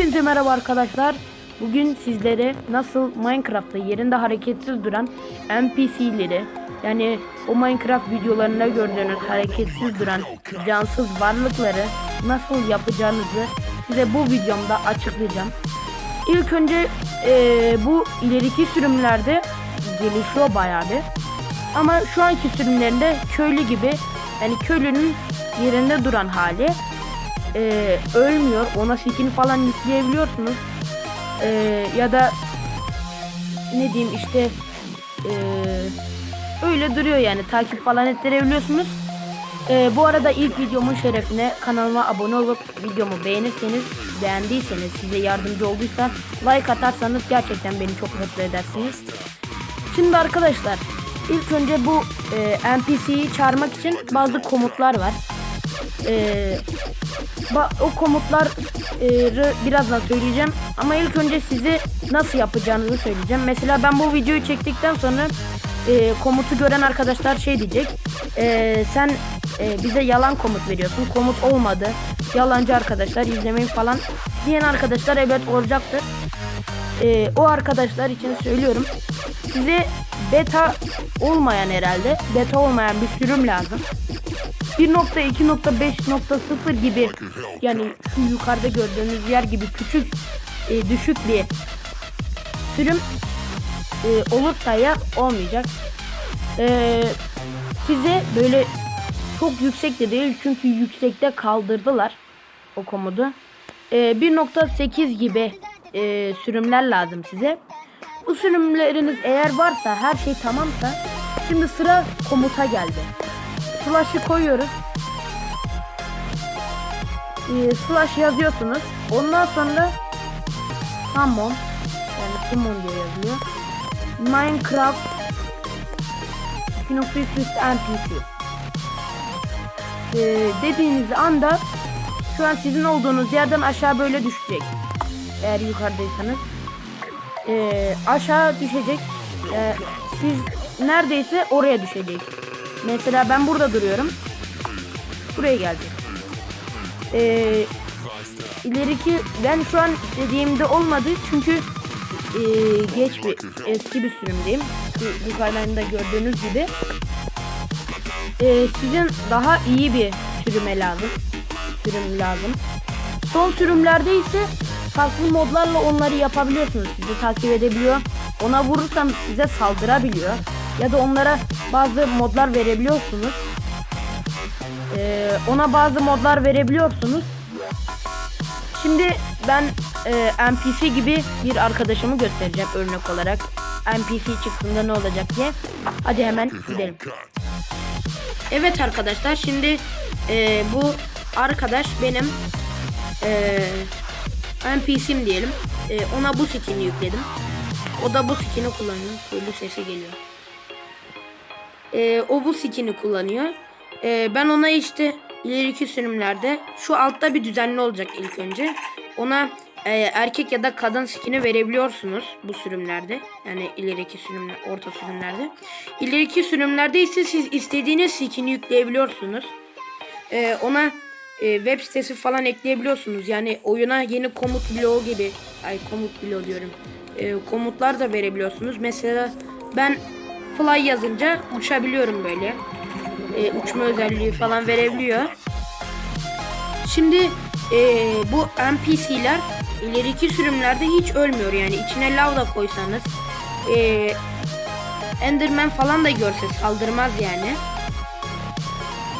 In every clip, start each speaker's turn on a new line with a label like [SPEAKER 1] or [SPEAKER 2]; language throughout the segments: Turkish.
[SPEAKER 1] Hepinize merhaba arkadaşlar. Bugün sizlere nasıl Minecraft'ta yerinde hareketsiz duran NPC'leri yani o Minecraft videolarında gördüğünüz hareketsiz duran cansız varlıkları nasıl yapacağınızı size bu videomda açıklayacağım. İlk önce eee, bu ileriki sürümlerde gelişiyor bayağı bir. Ama şu anki sürümlerinde köylü gibi yani köylünün yerinde duran hali e, ölmüyor. Ona skin falan yükleyebiliyorsunuz. E, ya da ne diyeyim işte e, öyle duruyor yani takip falan ettirebiliyorsunuz. E, bu arada ilk videomun şerefine kanalıma abone olup videomu beğenirseniz beğendiyseniz size yardımcı olduysa like atarsanız gerçekten beni çok mutlu edersiniz. Şimdi arkadaşlar ilk önce bu e, NPC'yi çağırmak için bazı komutlar var. E, o komutları birazdan söyleyeceğim. Ama ilk önce size nasıl yapacağınızı söyleyeceğim. Mesela ben bu videoyu çektikten sonra e, komutu gören arkadaşlar şey diyecek. E, sen e, bize yalan komut veriyorsun. Komut olmadı. Yalancı arkadaşlar izlemeyin falan diyen arkadaşlar evet olacaktır. E, o arkadaşlar için söylüyorum. Size beta olmayan herhalde. Beta olmayan bir sürüm lazım. 1.2.5.0 gibi yani şu yukarıda gördüğünüz yer gibi küçük e, düşük bir sürüm e, olursa ya olmayacak. E, size böyle çok yüksek de değil çünkü yüksekte kaldırdılar o komodu. E, 1.8 gibi e, sürümler lazım size. Bu sürümleriniz eğer varsa her şey tamamsa şimdi sıra komuta geldi. Slash'ı koyuyoruz. Ee, slash yazıyorsunuz. Ondan sonra summon yani summon diye yazıyor. Minecraft 2.3 NPC ee, dediğiniz anda şu an sizin olduğunuz yerden aşağı böyle düşecek. Eğer yukarıdaysanız. Ee, aşağı düşecek. Ee, siz neredeyse oraya düşecek. Mesela ben burada duruyorum. Buraya geldi. Ee, ileriki ben şu an dediğimde olmadı çünkü e, geç bir eski bir sürümdeyim. Bu yukarılarında gördüğünüz gibi. Ee, sizin daha iyi bir sürüme lazım. Sürüm lazım. Son sürümlerde ise farklı modlarla onları yapabiliyorsunuz. Sizi takip edebiliyor. Ona vurursam size saldırabiliyor. Ya da onlara bazı modlar verebiliyorsunuz. Ee, ona bazı modlar verebiliyorsunuz. Şimdi ben e, NPC gibi bir arkadaşımı göstereceğim örnek olarak. NPC çıktığında ne olacak diye. Hadi hemen gidelim. Evet arkadaşlar şimdi e, bu arkadaş benim e, NPC'm diyelim. E, ona bu skin'i yükledim. O da bu skin'i kullanıyor. Köylü sesi geliyor. E, o bu skin'i kullanıyor. E, ben ona işte ileriki sürümlerde şu altta bir düzenli olacak ilk önce. Ona e, erkek ya da kadın skin'i verebiliyorsunuz bu sürümlerde. Yani ileriki sürümler, orta sürümlerde. İleriki sürümlerde ise siz istediğiniz skin'i yükleyebiliyorsunuz. E, ona e, web sitesi falan ekleyebiliyorsunuz. Yani oyuna yeni komut bloğu gibi, ay komut bloğu diyorum. E, komutlar da verebiliyorsunuz. Mesela ben fly yazınca uçabiliyorum böyle. E, uçma özelliği falan verebiliyor. Şimdi e, bu NPC'ler ileriki sürümlerde hiç ölmüyor yani içine lav koysanız e, Enderman falan da görse saldırmaz yani.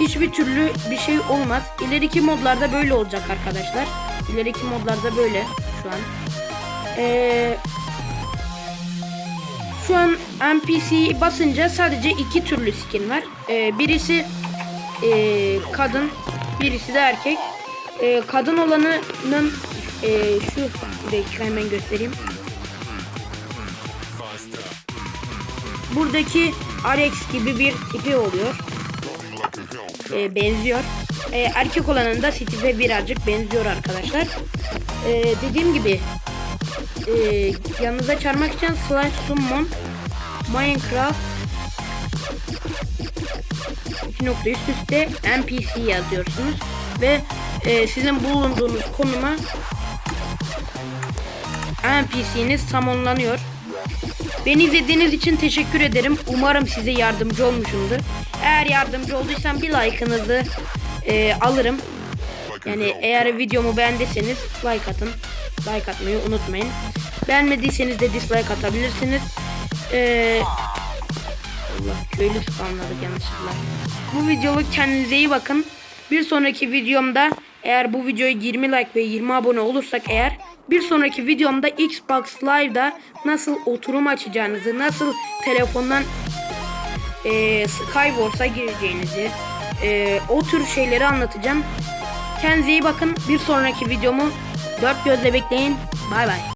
[SPEAKER 1] Hiçbir türlü bir şey olmaz. İleriki modlarda böyle olacak arkadaşlar. İleriki modlarda böyle şu an. Eee şu an NPC basınca sadece iki türlü skin var. Ee, birisi ee, kadın, birisi de erkek. Ee, kadın olanının ee, şu bir hemen göstereyim. Buradaki Alex gibi bir tipi oluyor. Ee, benziyor. Ee, erkek olanın da Steve'e birazcık benziyor arkadaşlar. Ee, dediğim gibi e, yanınıza çarmak için slash summon Minecraft 2 nokta üst üste NPC yazıyorsunuz ve e, sizin bulunduğunuz konuma NPC'niz samonlanıyor. Beni izlediğiniz için teşekkür ederim. Umarım size yardımcı olmuşumdur. Eğer yardımcı olduysam bir like'ınızı e, alırım. Yani eğer videomu beğendiyseniz like atın. Like atmayı unutmayın. Beğenmediyseniz de dislike atabilirsiniz. Ee, Allah köylü spamladık yanlışlıkla. Bu videoluk kendinize iyi bakın. Bir sonraki videomda eğer bu videoya 20 like ve 20 abone olursak eğer bir sonraki videomda Xbox Live'da nasıl oturum açacağınızı, nasıl telefondan e, Skywars'a gireceğinizi, e, o tür şeyleri anlatacağım. Kendinize iyi bakın. Bir sonraki videomu dört gözle bekleyin. Bay bay.